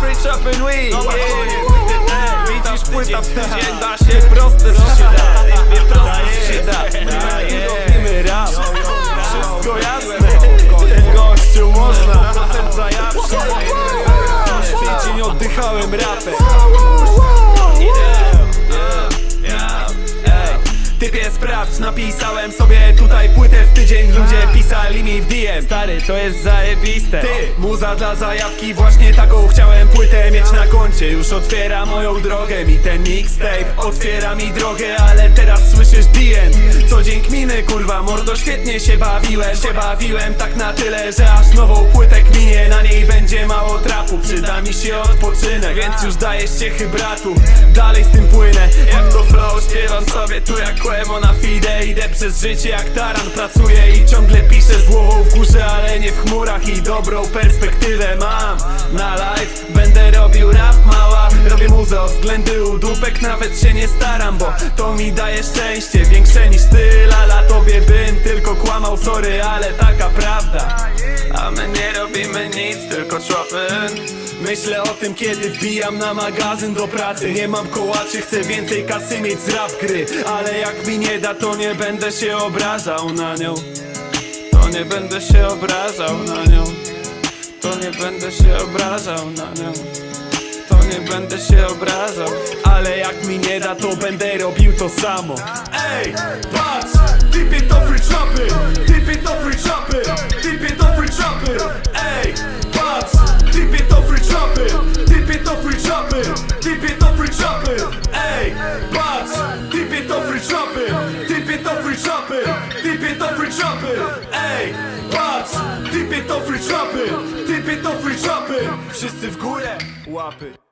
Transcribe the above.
free shopping week No Yeah. Widzisz płyta w tydzień, da się proste, się da. Proste, się da. Robimy rap. Wszystko jasne. Gościu można. Procent za zawsze Tydzień oddychałem rapem. Typie sprawdź, napisałem sobie tutaj płytę w tydzień pisali mi w DM Stary, to jest zajebiste. Ty, muza dla zajawki Właśnie taką chciałem płytę mieć na koncie. Już otwiera moją drogę Mi ten mixtape. Otwiera mi drogę Ale teraz słyszysz end Co dzień kminy, kurwa, mordo Świetnie się bawiłem, się bawiłem Tak na tyle, że aż nową płytę kminie. Na niej będzie mało mi się odpoczynek Więc już daję ściechy bratu. Dalej z tym płynę Jak to flow śpiewam sobie tu jak Quemo na fide. Idę przez życie jak taran Pracuję i ciągle piszę z głową w górze Ale nie w chmurach i dobrą perspektywę mam. Na live będę robił rap mała Robię muzę o względy u dupek Nawet się nie staram, bo to mi daje szczęście Większe niż ty, lala tobie bym tylko kłamał Sorry, ale taka prawda. A my nie robimy nic, tylko shopping Myślę o tym, kiedy wbijam na magazyn do pracy. Nie mam kołaczy, chcę więcej kasy mieć z rap gry. Ale jak mi nie da, to nie będę się obrażał na nią. To nie będę się obrażał na nią. To nie będę się obrażał na nią. To nie będę się obrażał. Ale jak mi nie da, to będę robił to samo. Ej, patrz! Typie to free chopy to free chopy Typie to free chopy Ej, patrz! Typie to free chopy Typie to free chopy Wszyscy w górę, łapy